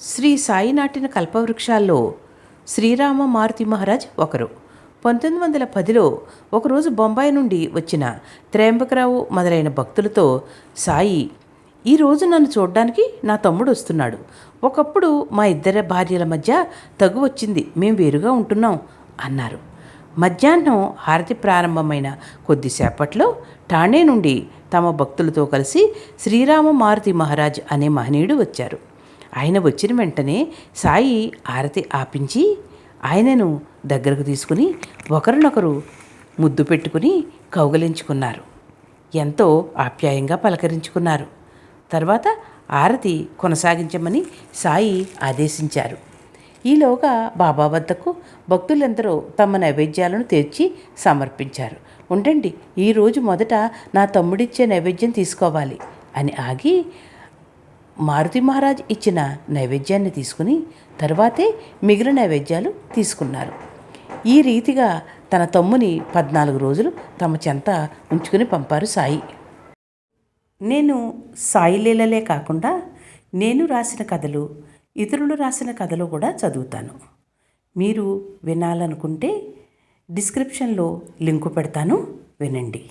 శ్రీ సాయి నాటిన కల్పవృక్షాల్లో శ్రీరామ మారుతి మహారాజ్ ఒకరు. పంతొమ్మిది వందల పదిలో ఒకరోజు బొంబాయి నుండి వచ్చిన త్రయంబకరావు మొదలైన భక్తులతో సాయి ఈరోజు నన్ను చూడడానికి నా తమ్ముడు వస్తున్నాడు. ఒకప్పుడు మా ఇద్దరి భార్యల మధ్య తగు వచ్చింది. మేము వేరుగా ఉంటున్నాం అన్నారు. మధ్యాహ్నం హారతి ప్రారంభమైన కొద్దిసేపట్లో ఠాణే నుండి తమ భక్తులతో కలిసి శ్రీరామ మారుతి మహారాజ్ అనే మహనీయుడు వచ్చారు. ఆయన వచ్చిన వెంటనే సాయి ఆరతి ఆపించి ఆయనను దగ్గరకు తీసుకుని ఒకరినొకరు ముద్దు పెట్టుకుని కౌగలించుకున్నారు. ఎంతో ఆప్యాయంగా పలకరించుకున్నారు. తర్వాత ఆరతి కొనసాగించమని సాయి ఆదేశించారు. ఈలోగా బాబా వద్దకు భక్తులందరూ తమ నైవేద్యాలను తెచ్చి సమర్పించారు. ఉండండి ఈరోజు మొదట నా తమ్ముడిచ్చే నైవేద్యం తీసుకోవాలి అని ఆగి మారుతి మహారాజ్ ఇచ్చిన నైవేద్యాన్ని తీసుకుని తర్వాతే మిగిలిన నైవేద్యాలు తీసుకున్నారు. ఈ రీతిగా తన తమ్ముని పద్నాలుగు రోజులు తమ చెంత ఉంచుకుని పంపారు సాయి. నేను సాయి లీలలే కాకుండా నేను రాసిన కథలు ఇతరులు రాసిన కథలు కూడా చదువుతాను. మీరు వినాలనుకుంటే డిస్క్రిప్షన్లో లింకు పెడతాను. వినండి.